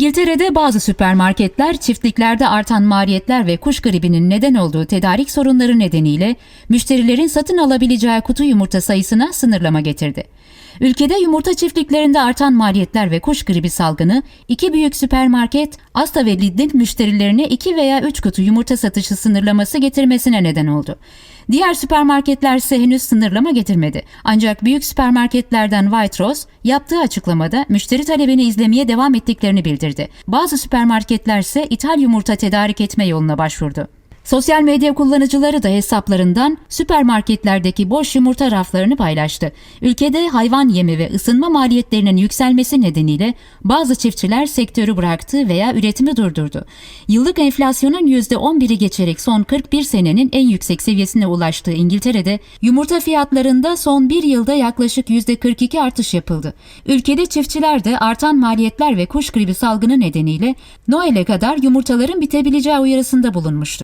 İngiltere'de bazı süpermarketler çiftliklerde artan maliyetler ve kuş gribinin neden olduğu tedarik sorunları nedeniyle müşterilerin satın alabileceği kutu yumurta sayısına sınırlama getirdi. Ülkede yumurta çiftliklerinde artan maliyetler ve kuş gribi salgını iki büyük süpermarket Asda ve Lidl'in müşterilerine 2 veya 3 kutu yumurta satışı sınırlaması getirmesine neden oldu. Diğer süpermarketler ise henüz sınırlama getirmedi. Ancak büyük süpermarketlerden Waitrose yaptığı açıklamada müşteri talebini izlemeye devam ettiklerini bildirdi. Bazı süpermarketler ise ithal yumurta tedarik etme yoluna başvurdu. Sosyal medya kullanıcıları da hesaplarından süpermarketlerdeki boş yumurta raflarını paylaştı. Ülkede hayvan yemi ve ısınma maliyetlerinin yükselmesi nedeniyle bazı çiftçiler sektörü bıraktı veya üretimi durdurdu. Yıllık enflasyonun %11'i geçerek son 41 senenin en yüksek seviyesine ulaştığı İngiltere'de yumurta fiyatlarında son bir yılda yaklaşık %42 artış yapıldı. Ülkede çiftçiler de artan maliyetler ve kuş gribi salgını nedeniyle Noel'e kadar yumurtaların bitebileceği uyarısında bulunmuştu.